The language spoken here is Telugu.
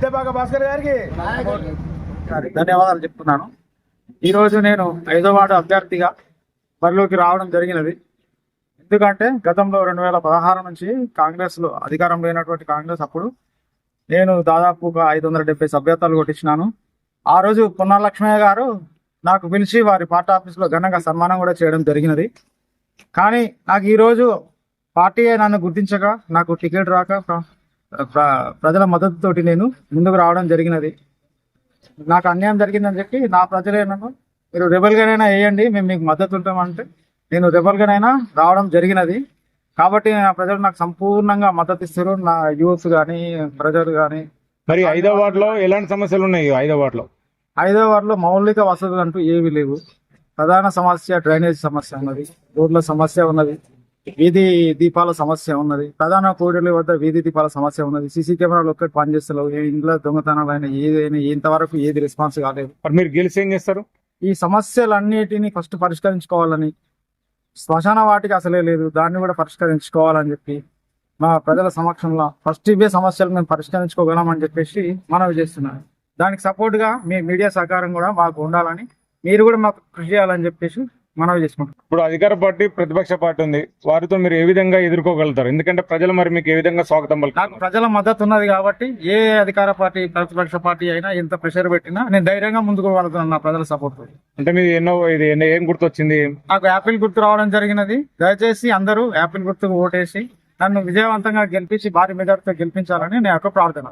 కొల్లేపాక భాస్కర్ గారికి. ధన్యవాదాలు చెప్తున్నాను. ఈరోజు నేను ఐదో వార్డు అభ్యర్థిగా బరిలోకి రావడం జరిగినది. ఎందుకంటే గతంలో రెండు వేల పదహారు నుంచి కాంగ్రెస్లో అధికారం లేనటువంటి కాంగ్రెస్ అప్పుడు నేను దాదాపు ఒక ఐదు వందల డెబ్బై సభ్యత్వాలు కొట్టించినాను. ఆ రోజు పున్నాలక్ష్మయ్య గారు నాకు పిలిచి వారి పార్టీ ఆఫీస్లో ఘనంగా సన్మానం కూడా చేయడం జరిగినది. కానీ నాకు ఈరోజు పార్టీయే పార్టీ నన్ను గుర్తించక నాకు టికెట్ రాక ప్రజల మద్దతుతోటి నేను ముందుకు రావడం జరిగినది. నాకు అన్యాయం జరిగిందని చెప్పి నా ప్రజలే నన్ను మీరు రెబల్ గానైనా వేయండి మేము మీకు మద్దతు ఉంటామంటే నేను రెబల్ గానైనా రావడం జరిగినది. కాబట్టి నా ప్రజలు నాకు సంపూర్ణంగా మద్దతు ఇస్తారు. నా యూత్ కానీ ప్రజలు కానీ మరి ఐదో వార్డులో ఎలాంటి సమస్యలు ఉన్నాయి? ఐదో వార్డులో ఐదో వారిలో మౌలిక వసతులు అంటూ ఏవి లేవు. ప్రధాన సమస్య డ్రైనేజ్ సమస్య ఉన్నది రోడ్ల సమస్య ఉన్నది. వీధి దీపాల సమస్య ఉన్నది. ప్రధాన కోడలి వద్ద వీధి దీపాల సమస్య ఉన్నది. సీసీ కెమెరాలు ఒక్కటి పనిచేస్తలేవు. ఏ ఇంట్లో దొంగతనాలు అయినా ఏదైనా ఇంతవరకు ఏది రెస్పాన్స్ కాలేదు. మరి మీరు గెలిచి ఏం చేస్తారు? ఈ సమస్యలన్నిటిని ఫస్ట్ పరిష్కరించుకోవాలని. శ్మశాన వాటికి అసలే లేదు. దాన్ని కూడా పరిష్కరించుకోవాలని చెప్పి మా ప్రజల సమక్షంలో ఫస్ట్ ఇవే సమస్యలు మేము పరిష్కరించుకోగలమని చెప్పేసి మనవి చేస్తున్నాను. దానికి సపోర్ట్గా మీ మీడియా సహకారం కూడా మాకు ఉండాలని మీరు కూడా మాకు కృషి చేయాలని చెప్పేసి మనవి చేసుకుంటాం. ఇప్పుడు అధికార పార్టీ ప్రతిపక్ష పార్టీ ఉంది. వారితో మీరు ఏ విధంగా ఎదుర్కోగలుగుతారు? ఎందుకంటే ప్రజలు మరి మీకు ఏ విధంగా స్వాగతం నాకు ప్రజల మద్దతు ఉన్నది కాబట్టి ఏ అధికార పార్టీ ప్రతిపక్ష పార్టీ అయినా ఎంత ప్రెషర్ పెట్టినా నేను ధైర్యంగా ముందుకు వెళ్తున్నాను నా ప్రజల సపోర్ట్ అంటే మీరు ఎన్నో ఇది ఏం గుర్తొచ్చింది? నాకు యాపిల్ గుర్తు రావడం జరిగినది. దయచేసి అందరూ యాపిల్ గుర్తుకు ఓటేసి నన్ను విజయవంతంగా గెలిపించి భారీ మెజార్టీతో గెలిపించాలని నా యొక్క ప్రార్థన.